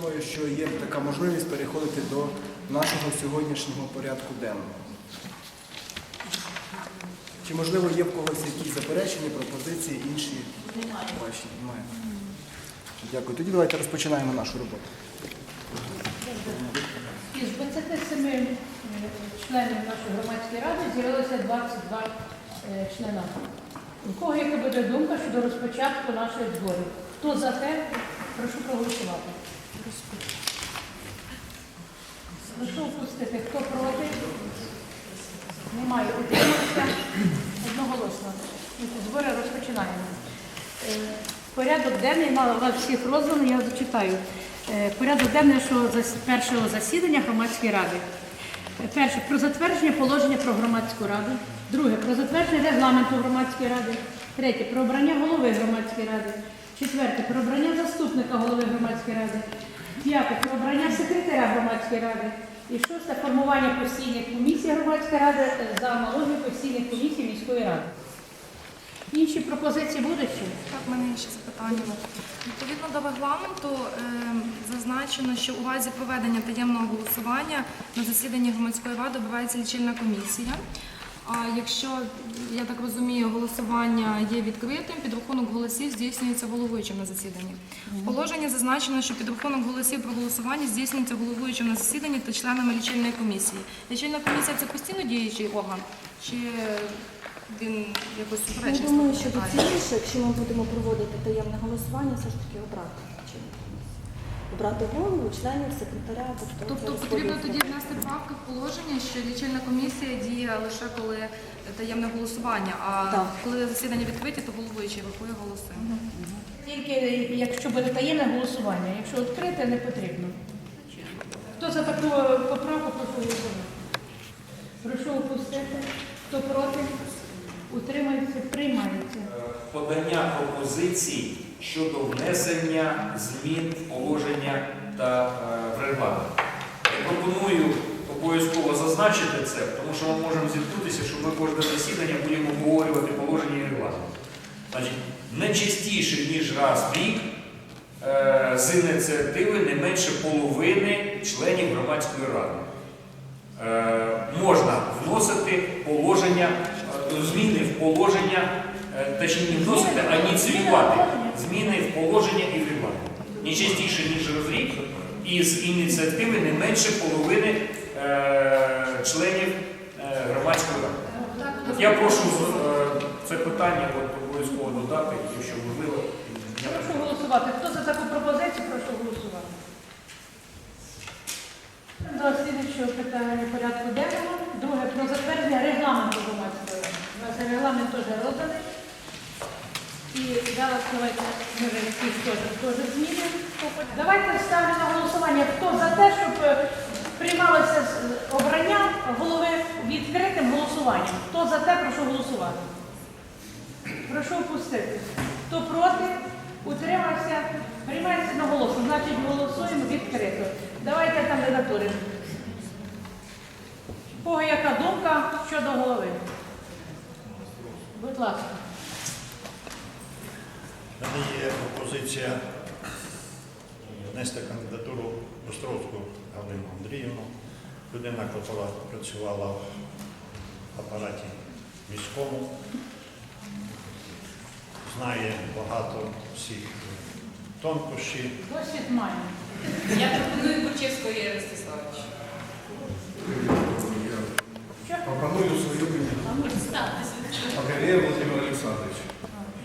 Думаю, що є така можливість переходити до нашого сьогоднішнього порядку денного. Чи можливо є в когось якісь заперечення, пропозиції, інші бачення? Немає. Дякую. Тоді давайте розпочинаємо нашу роботу. Із 27 е, членів нашої громадської ради з'явилося 22 е, члена. У кого яка буде думка щодо розпочатку нашої зборів? Хто за те, прошу проголосувати. Прошу впустити. Хто проти? Немає. Утримався одноголосно. Збори розпочинаємо. Е, Порядок денний мала вас всіх розданий, я зачитаю. Е, Порядок денний першого засідання громадської ради. Е, Перше про затвердження положення про громадську раду. Друге про затвердження регламенту громадської ради. Третє про обрання голови громадської ради. Четверте про обрання заступника голови громадської ради. П'яте про обрання секретаря громадської ради. І шосте формування постійних комісій громадської ради за аналогією постійних комісій міської ради. Інші пропозиції будуть? Так, в мене є запитання. Відповідно до регламенту е, зазначено, що у разі проведення таємного голосування на засіданні громадської ради обирається лічильна комісія. А якщо, я так розумію, голосування є відкритим, підрахунок голосів здійснюється головуючим на засіданні. В положенні зазначено, що підрахунок голосів про голосування здійснюється головуючим на засіданні та членами лічильної комісії. Лічильна комісія це постійно діючий орган, чи він якось Я суперечить? думаю, що статуту? доцільніше, якщо ми будемо проводити таємне голосування, все ж таки обрати. Обрати голову, членів, секретаря, тобто, Тобто потрібно тоді внести правки в положення, що лічильна комісія діє лише коли таємне голосування, а Так. коли засідання відкриті, то головуючий рахує голоси. Тільки якщо буде таємне голосування, якщо відкрите, не потрібно. Хто за таку поправку, прошу. Прошу опустити. Хто проти? Утримається, приймається. подання пропозицій щодо внесення змін в положення та е, в регламент. Я пропоную обов'язково зазначити це, тому що ми можемо зіткнутися, що ми кожне засідання будемо обговорювати положення і регламент. Значить, не частіше, ніж раз в рік е, з ініціативи не менше половини членів громадської ради. Е, можна вносити положення, зміни в положення, точніше не вносити, а ініціювати зміни в положення і в регламент. Не частіше, ніж раз рік, і з ініціативи не менше половини е, членів е, громадської ради. От Я прошу е, це питання обов'язково додати, якщо можливо. Прошу голосувати. Хто за таку пропозицію, прошу голосувати. До слідчого питання порядку денного. Друге про затвердження регламенту громадської ради. У нас регламент теж розданий. І зараз давайте якісь теж, зміни. Давайте ставлю на голосування. Хто за те, щоб е, приймалося обрання голови відкритим голосуванням. Хто за те, прошу голосувати. Прошу опустити. Хто проти, утримався, приймається на голосу. Значить, голосуємо відкрито. Давайте кандидатури. Кого яка думка щодо голови? Будь ласка. У мене є пропозиція внести кандидатуру Островську Галину Андріївну, людина, яка працювала в апараті міському, знає багато всіх тонкощів. Досвід має. Я пропоную Курчевського Ігоря Ростиславовича. Пропоную свою Погорєв Володимир Олександрович.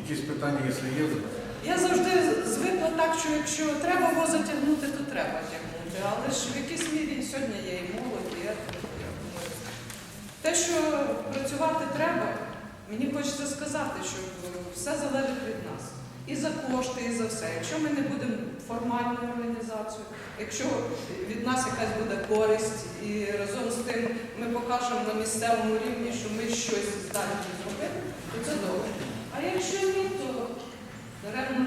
Якісь питання, якщо є, запитання? Так, що якщо треба його затягнути, то треба тягнути. Але ж в якійсь мірі сьогодні є і молодь, і я. Те, що працювати треба, мені хочеться сказати, що все залежить від нас. І за кошти, і за все. Якщо ми не будемо формальною організацією, якщо від нас якась буде користь, і разом з тим ми покажемо на місцевому рівні, що ми щось здатні зробити, то це добре. А якщо ні, то даремно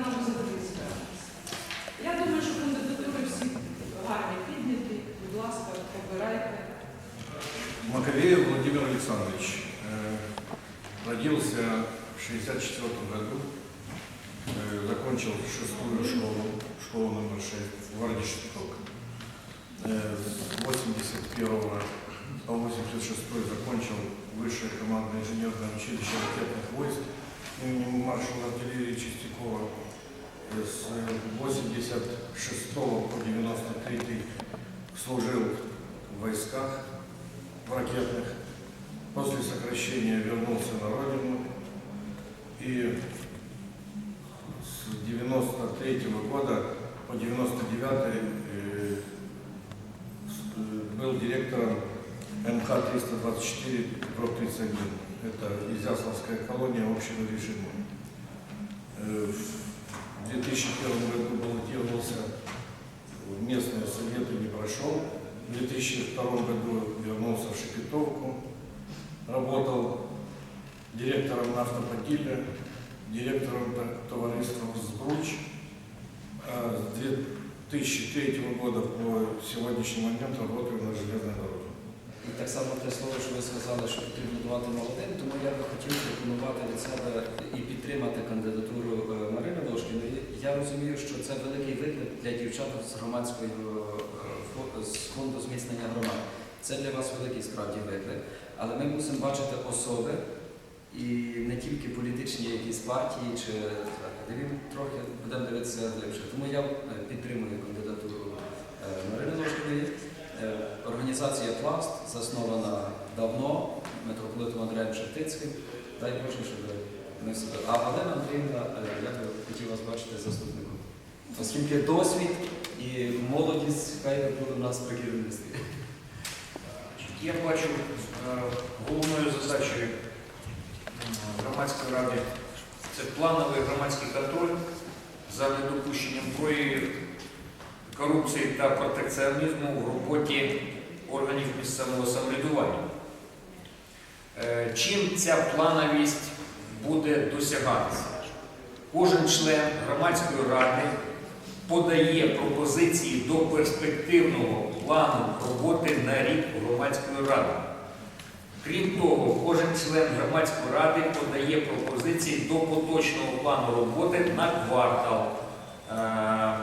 Александрович э, родился в 1964 году, э, закончил шестую школу школа номер 6 в городе Шесток. Э, С 81 по 86 закончил высшее командное инженерное училище ракетных войск имени маршала артиллерии Чистякова. Э, С 86 по 93 служил в войсках в ракетных. После сокращения вернулся на родину и с 93 года по 99 э, был директором МХ-324 дробь 31. Это Изяславская колония общего режима. Э, В 2001 году баллотировался в местные советы, не прошел. В 2002 году вернулся в Шепетовку, работал директором нафтопотиля, директором товариства «Сбруч». С 2003 года по сегодняшний момент работаю на железной дороге. І так само те слово, що ви сказали, що потрібно давати молодим, тому я би хотів пропонувати від себе і підтримати кандидатуру е, Марини Ложкіної. Я розумію, що це великий виклик для дівчат з громадської е, з фонду зміцнення громад. Це для вас великий справді виклик. Але ми мусимо бачити особи і не тільки політичні якісь партії чи дивім трохи будемо дивитися глибше. Тому я е, підтримую кандидатуру е, Марини Ложкіної. Е, Організація Пласт заснована давно митрополитом Андреєм Шептицьким. Дай Боже, щоб ми себе. А Галина Андріївна, я би хотів вас бачити заступником. Оскільки досвід і молодість хай буде в нас при керівництві. Я бачу е, головною задачею громадської ради це плановий громадський контроль за недопущенням проявів корупції та протекціонізму в роботі органів місцевого самоврядування. Е, Чим ця плановість буде досягатися? Кожен член громадської ради подає пропозиції до перспективного плану роботи на рік громадської ради. Крім того, кожен член громадської ради подає пропозиції до поточного плану роботи на квартал. Е,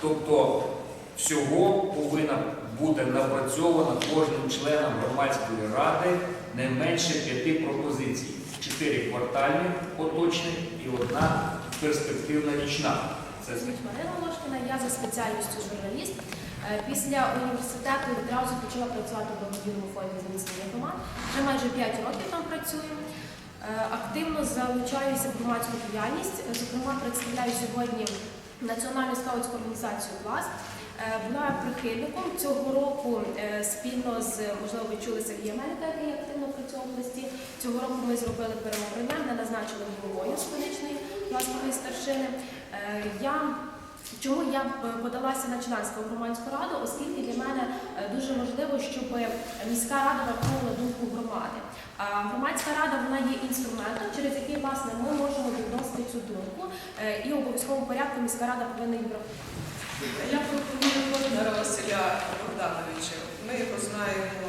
Тобто всього повинна бути напрацьовано кожним членом громадської ради не менше п'яти пропозицій. Чотири квартальні поточні і одна перспективна річна. Марина Ложкіна, я за спеціальністю журналіст. Е, Після університету відразу почала працювати в благодійному фонді зміцнення громад. Вже майже 5 років там працюю. Е, Активно залучаюся в громадську діяльність. Зокрема, представляю сьогодні Національну скаутську організацію «Пласт». Е, Була прихильником цього року спільно з, можливо, ви чули Сергія Мельника, який активно працював в листі. Цього року ми зробили переобрання, мене назначили головою столичної пластової старшини. Е, Я Чому я подалася на членство в громадську раду, оскільки для мене е, дуже важливо, щоб міська рада враховувала думку громади. А громадська рада вона є інструментом, через який власне ми можемо відносити цю думку, е, і в обов'язковому порядку міська рада повинна її врахувати. Я пропоную Богдана Василя Богдановича. Ми його знаємо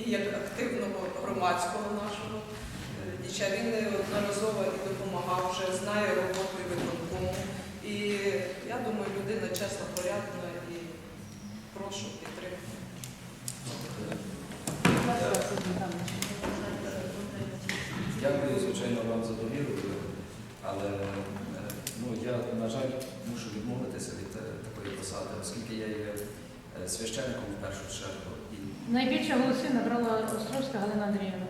і як активного громадського нашого е, діча. Він неодноразово допомагав вже, знає роботу і виконкому. І я думаю, людина чесна, порядна і прошу підтримати. Дякую, звичайно, вам за довіру, але е, ну, я, на жаль, мушу відмовитися від е, такої посади, оскільки я є е, священником в першу чергу. І Найбільше голоси набрала Островська Галина Андріївна.